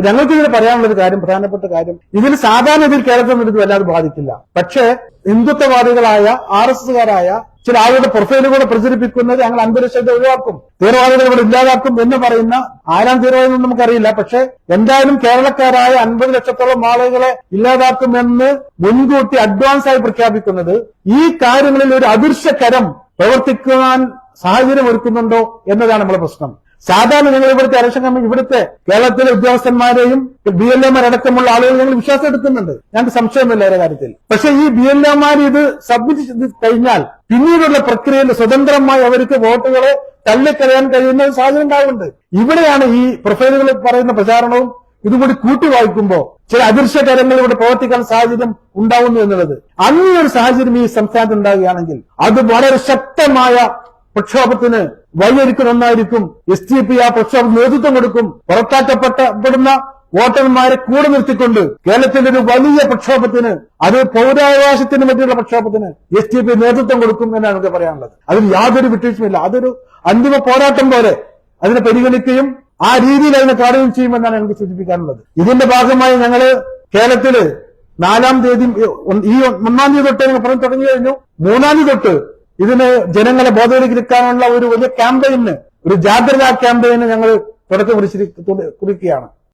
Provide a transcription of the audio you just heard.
അപ്പൊ ഞങ്ങൾക്ക് ഇതിന് പറയാനുള്ള ഒരു കാര്യം പ്രധാനപ്പെട്ട കാര്യം ഇതിൽ സാധാരണ ഇതിൽ കേരളത്തിൽ ഇത് വല്ലാതെ ബാധിക്കില്ല. പക്ഷേ ഹിന്ദുത്വവാദികളായ ആർ എസ് എസുകാരായ ചില ആളുകളുടെ പ്രൊഫൈലുകൂടെ പ്രചരിപ്പിക്കുന്നത് ഞങ്ങൾ അന്തരീക്ഷത്തെ ഒഴിവാക്കും. തീവ്രവാദികൾ ഇവിടെ ഇല്ലാതാക്കും എന്ന് പറയുന്ന ആരാം തീവ്രവാദം നമുക്കറിയില്ല. പക്ഷെ എന്തായാലും കേരളക്കാരായ അൻപത് ലക്ഷത്തോളം ആളുകളെ ഇല്ലാതാക്കുമെന്ന് മുൻകൂട്ടി അഡ്വാൻസ് ആയി പ്രഖ്യാപിക്കുന്നത് ഈ കാര്യങ്ങളിൽ ഒരു അദൃശ്യകരം പ്രവർത്തിക്കുവാൻ സാഹചര്യം ഒരുക്കുന്നുണ്ടോ എന്നതാണ് നമ്മുടെ പ്രശ്നം. സാധാരണ നിങ്ങൾ ഇവിടുത്തെ ഇലക്ഷൻ കമ്മിറ്റി ഇവിടുത്തെ കേരളത്തിലെ ഉദ്യോഗസ്ഥന്മാരെയും ബി എൽ എമാർ അടക്കമുള്ള ആളുകൾ ഞങ്ങൾ വിശ്വാസം എടുക്കുന്നുണ്ട്. ഞങ്ങൾക്ക് സംശയമില്ല ഓരോ കാര്യത്തിൽ. പക്ഷേ ഈ ബി എൽ എമാർ ഇത് സബ്മിറ്റ് ചെയ്ത് കഴിഞ്ഞാൽ പിന്നീടുള്ള പ്രക്രിയയിൽ സ്വതന്ത്രമായി അവർക്ക് വോട്ടുകളെ തള്ളിക്കളയാൻ കഴിയുന്ന ഒരു സാഹചര്യം ഉണ്ടാകുന്നുണ്ട് ഇവിടെയാണ് ഈ പ്രൊഫൈലുകൾ പറയുന്ന പ്രചാരണവും ഇതുകൂടി കൂട്ടി വായിക്കുമ്പോൾ ചില അദൃശ്യകരങ്ങൾ ഇവിടെ പ്രവർത്തിക്കാൻ സാഹചര്യം ഉണ്ടാവുന്നു എന്നുള്ളത്. അങ്ങനെ ഒരു സാഹചര്യം ഈ സംസ്ഥാനത്ത് ഉണ്ടാകുകയാണെങ്കിൽ അത് വളരെ ശക്തമായ പ്രക്ഷോഭത്തിന് വഴിയൊരുക്കുന്ന നന്നായിരിക്കും. എസ് ടി പി ആ പ്രക്ഷോഭം നേതൃത്വം കൊടുക്കും. പുറത്താക്കപ്പെട്ടപ്പെടുന്ന വോട്ടർമാരെ കൂടെ നിർത്തിക്കൊണ്ട് കേരളത്തിന്റെ ഒരു വലിയ പ്രക്ഷോഭത്തിന് അത് പൗരാവകാശത്തിന് പറ്റിയുള്ള പ്രക്ഷോഭത്തിന് എസ് ടി പി നേതൃത്വം കൊടുക്കും എന്നാണ് എനിക്ക് പറയാനുള്ളത്. അതിൽ യാതൊരു വിട്ടുവീഴ്ചയുമില്ല അതൊരു അന്തിമ പോരാട്ടം പോലെ അതിനെ പരിഗണിക്കുകയും ആ രീതിയിൽ അതിനെ കാണുകയും ചെയ്യുമെന്നാണ് എനിക്ക് സൂചിപ്പിക്കാനുള്ളത്. ഇതിന്റെ ഭാഗമായി ഞങ്ങൾ കേരളത്തിൽ നാലാം തീയതി ഈ ഒന്നാം തീയതി തൊട്ട് ഞങ്ങൾ പറഞ്ഞു തുടങ്ങി കഴിഞ്ഞു. മൂന്നാം തീയതി തൊട്ട് ഇതിന് ജനങ്ങളെ ബോധവൽക്കരിക്കാനുള്ള ഒരു വലിയ ക്യാമ്പയിന് ഒരു ജാഗ്രതാ ക്യാമ്പയിന് ഞങ്ങൾ തുടക്കം കുറിച്ചിരി കുറിക്കുകയാണ്.